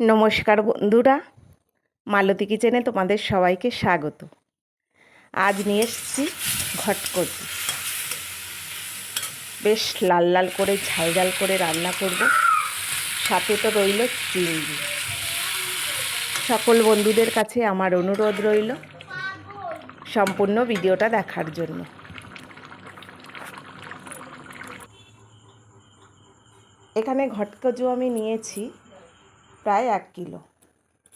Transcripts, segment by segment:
নমস্কার বন্ধুরা, মালতী কিচেনে তোমাদের সবাইকে স্বাগত। আজ নিয়ে এসেছি ঘটকটি। বেশ লাল লাল করে ঝাল ঝাল করে রান্না করব। সাথে তো রইল চিংড়ি। সকল বন্ধুদের কাছে আমার অনুরোধ রইল সম্পূর্ণ ভিডিওটা দেখার জন্য। এখানে ঘটকজু আমি নিয়েছি প্রায় এক কিলো।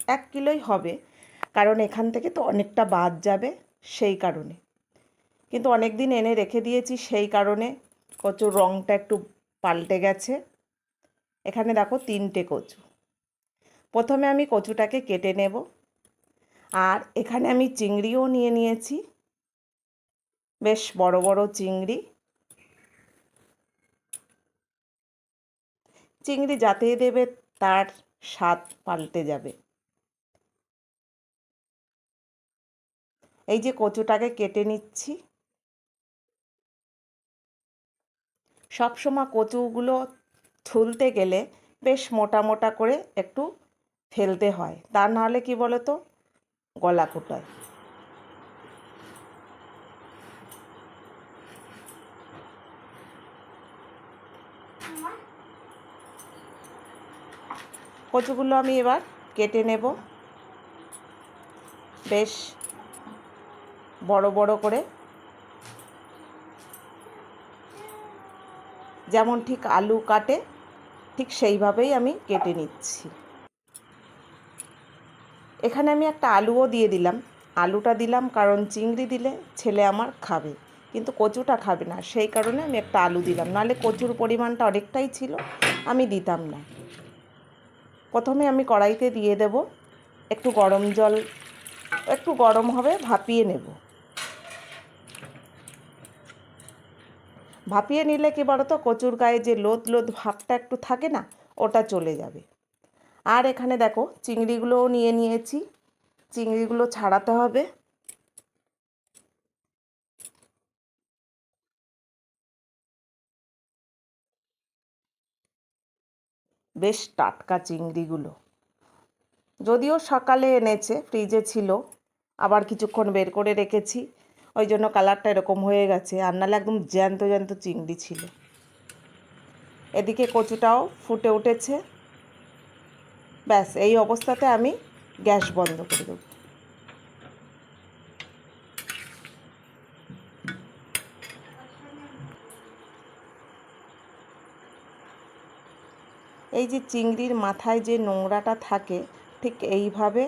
এক কিলোই হবে। কারণ এখান থেকে তো অনেকটা বাদ যাবে সেই কারণে। কিন্তু অনেক দিন এনে রেখে দিয়েছি সেই কারণে কচুর রঙটা একটু পাল্টে গেছে। এখানে দেখো তিনটে কচু। প্রথমে আমি কচুটাকে কেটে নেব। আর এখানে আমি চিংড়িও নিয়ে নিয়েছি। বেশ বড় বড় চিংড়ি। চিংড়ি যাতে দেবে তার স্বাদ পাল্টে যাবে। এই যে কচুটাকে কেটে নিচ্ছি। সবসময় কচুগুলো ছুলতে গেলে বেশ মোটা মোটা করে একটু ফেলতে হয়। তা নাহলে কি বলো তো গলা কোটায় কচুগুলো আমি এবার কেটে নেব। বেশ বড় বড় করে। যেমন ঠিক আলু কাটে, ঠিক সেইভাবেই আমি কেটে নিচ্ছি। এখানে আমি একটা আলুও দিয়ে দিলাম। আলুটা দিলাম কারণ চিংড়ি দিলে ছেলে আমার খাবে, কিন্তু কচুটা খাবে না। সেই কারণে আমি একটা আলু দিলাম। নাহলে কচুর পরিমাণটা অনেকটাই ছিল, আমি দিতাম না। প্রথমে আমি কড়াইতে দিয়ে দেব একটু গরম জল, একটু গরম হবে, ভাপিয়ে নেব। ভাপিয়ে নিলে কি বলো তো কচুর গায়ে যে লোদ লোদ ভাবটা একটু থাকে না, ওটা চলে যাবে। আর এখানে দেখো, চিংড়িগুলোও নিয়ে নিয়েছি। চিংড়িগুলো ছাড়াতে হবে। বেশ টাটকা চিংড়িগুলো। যদিও সকালে এনেছে, ফ্রিজে ছিল, আবার কিছুক্ষণ বের করে রেখেছি। ওই জন্য কালারটা এরকম হয়ে গেছে, আর নাহলে একদম জ্যান্ত জ্যান্ত চিংড়ি ছিল। এদিকে কচুটাও ফুটে উঠেছে। ব্যাস, এই অবস্থাতে আমি গ্যাস বন্ধ করে দেবো। এই যে চিংড়ির মাথায় যে নোংরাটা থাকে, ঠিক এইভাবে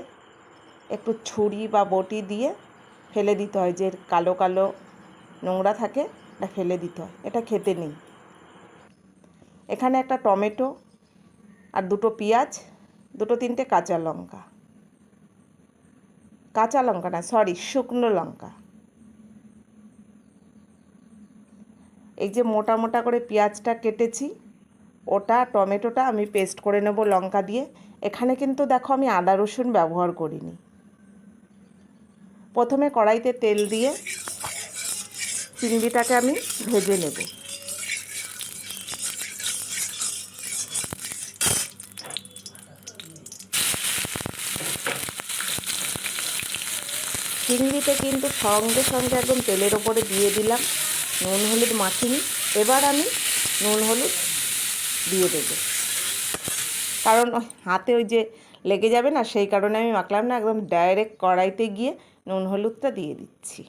একটু ছুরি বা বটি দিয়ে ফেলে দিতে হয়। যে কালো কালো নোংরা থাকে, এটা ফেলে দিতে হয়। এটা খেতে নেই। এখানে একটা টমেটো আর দুটো পেঁয়াজ, দুটো তিনটে কাঁচা লঙ্কা। কাঁচা লঙ্কা না সরি শুকনো লঙ্কা। এই যে মোটা মোটা করে পেঁয়াজটা কেটেছি ওটা, টমেটোটা আমি পেস্ট করে নেব লঙ্কা দিয়ে। এখানে কিন্তু দেখো আমি আদা রসুন ব্যবহার করিনি। প্রথমে কড়াইতে তেল দিয়ে চিংড়িটাকে আমি ভেজে নেব। চিংড়িতে কিন্তু সঙ্গে সঙ্গে একদম তেলের ওপরে দিয়ে দিলাম। নুন, হলুদ মাখিনি। এবার আমি নুন, হলুদ দিয়ে দেবো। কারণ ওই হাতে ওই যে লেগে যাবে না, সেই কারণে আমি মাখলাম না, একদম ডাইরেক্ট কড়াইতে গিয়ে নুন হলুদটা দিয়ে দিচ্ছি।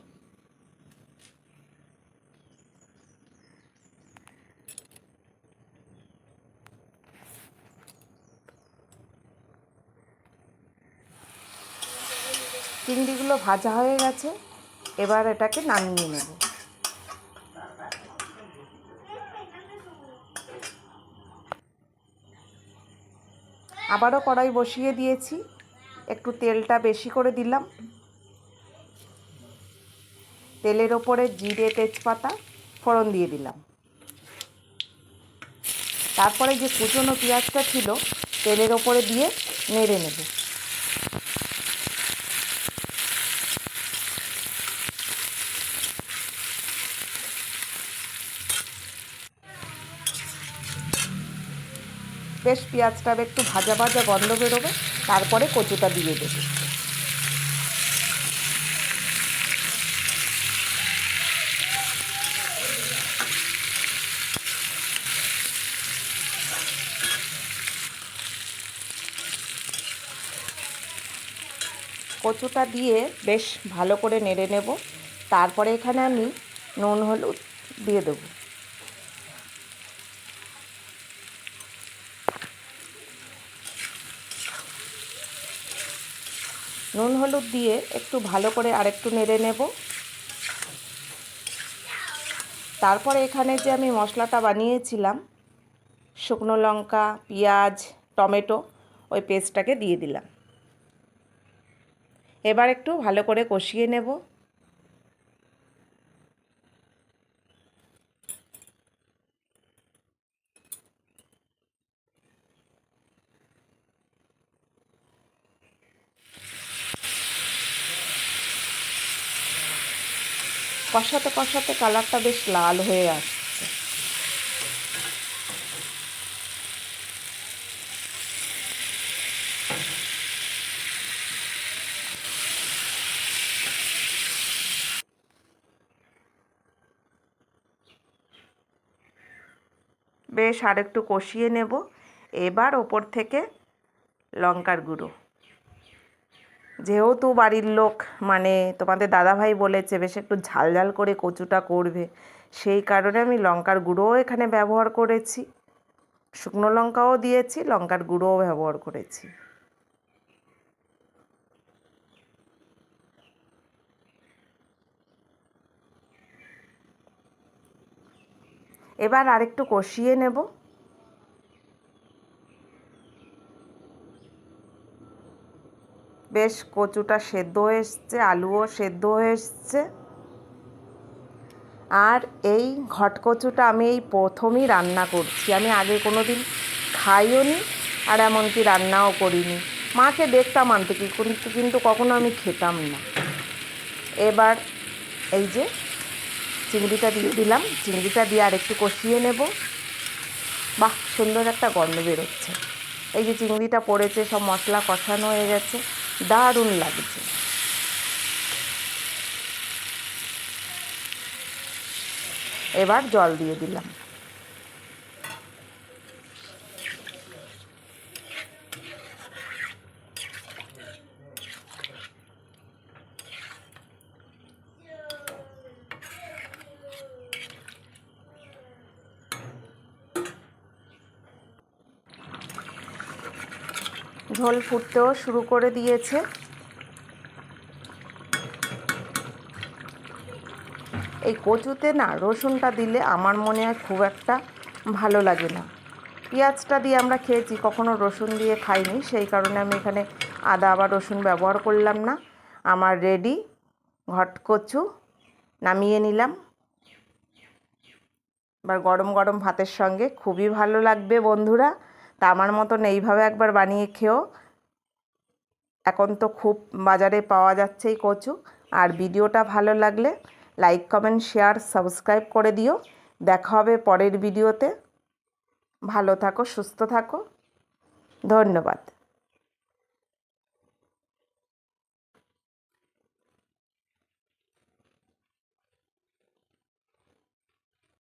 চিংড়িগুলো ভাজা হয়ে গেছে, এবার এটাকে নামিয়ে নেব। আবারও কড়াই বসিয়ে দিয়েছি। একটু তেলটা বেশি করে দিলাম। তেলের ওপরে জিরে, তেজপাতা, ফোড়ন দিয়ে দিলাম। তারপরে যে কুচনো পেঁয়াজটা ছিল, তেলের ওপরে দিয়ে নেড়ে নেব। বেশ পেঁয়াজটা একটু ভাজা ভাজা গন্ধ বেরোবে, তারপরে কচুটা দিয়ে দেবো। কচুটা দিয়ে বেশ ভালো করে নেড়ে নেব, তারপরে এখানে আমি নুন, হলুদ দিয়ে দেবো নুন হলুদ দিয়ে একটু ভালো করে আরেকটু নেড়ে নেব। তারপরে এখানে যে আমি মশলাটা বানিয়েছিলাম, শুকনো লঙ্কা, পেঁয়াজ, টমেটো, ওই পেস্টটাকে দিয়ে দিলাম। এবার একটু ভালো করে কষিয়ে নেব। কষাতে কষাতে কালারটা বেশ লাল হয়ে আসছে। বেশ আরেকটু কষিয়ে নেব। এবার ওপর থেকে লঙ্কার গুঁড়ো। যেহেতু বাড়ির লোক মানে তোমাদের দাদাভাই বলেছে বেশ একটু ঝাল ঝাল করে কচুটা করবে, সেই কারণে আমি লঙ্কার গুঁড়োও এখানে ব্যবহার করেছি। শুকনো লঙ্কাও দিয়েছি, লঙ্কার গুঁড়োও ব্যবহার করেছি। এবার আরেকটু কষিয়ে নেব। বেশ কচুটা সেদ্ধ হয়ে এসছে, আলুও সেদ্ধ হয়ে এসছে। আর এই ঘটকচুটা আমি এই প্রথমই রান্না করছি। আমি আগে কোনো দিন খাইও নি আর এমনকি রান্নাও করিনি। মাকে দেখতাম আনতে কি কিন্তু কিন্তু কখনো আমি খেতাম না। এবার এই যে চিংড়িটা দিয়ে দিলাম। চিংড়িটা দিয়ে আর একটু কষিয়ে নেব। বাহ, সুন্দর একটা গন্ধ বেরোচ্ছে। এই যে চিংড়িটা পড়েছে, সব মশলা কষানো হয়ে গেছে। দারুণ লাগছে। এবার জল দিয়ে দিলাম। ঝোল ফুটতেও শুরু করে দিয়েছে। এই কচুতে না রসুনটা দিলে আমার মনে হয় খুব একটা ভালো লাগে না। পেঁয়াজটা দিয়ে আমরা খেয়েছি, কখনো রসুন দিয়ে খাইনি, সেই কারণে আমি এখানে আদা বা রসুন ব্যবহার করলাম না। আমার রেডি, ঘট কচু নামিয়ে নিলাম। এবার গরম গরম ভাতের সঙ্গে খুবই ভালো লাগবে বন্ধুরা। তা আমার মতন এইভাবে একবার বানিয়ে খেও। এখন তো খুব বাজারে পাওয়া যাচ্ছেই কচু। আর ভিডিওটা ভালো লাগলে লাইক, কমেন্ট, শেয়ার, সাবস্ক্রাইব করে দিও। দেখা হবে পরের ভিডিওতে। ভালো থাকো, সুস্থ থাকো। ধন্যবাদ।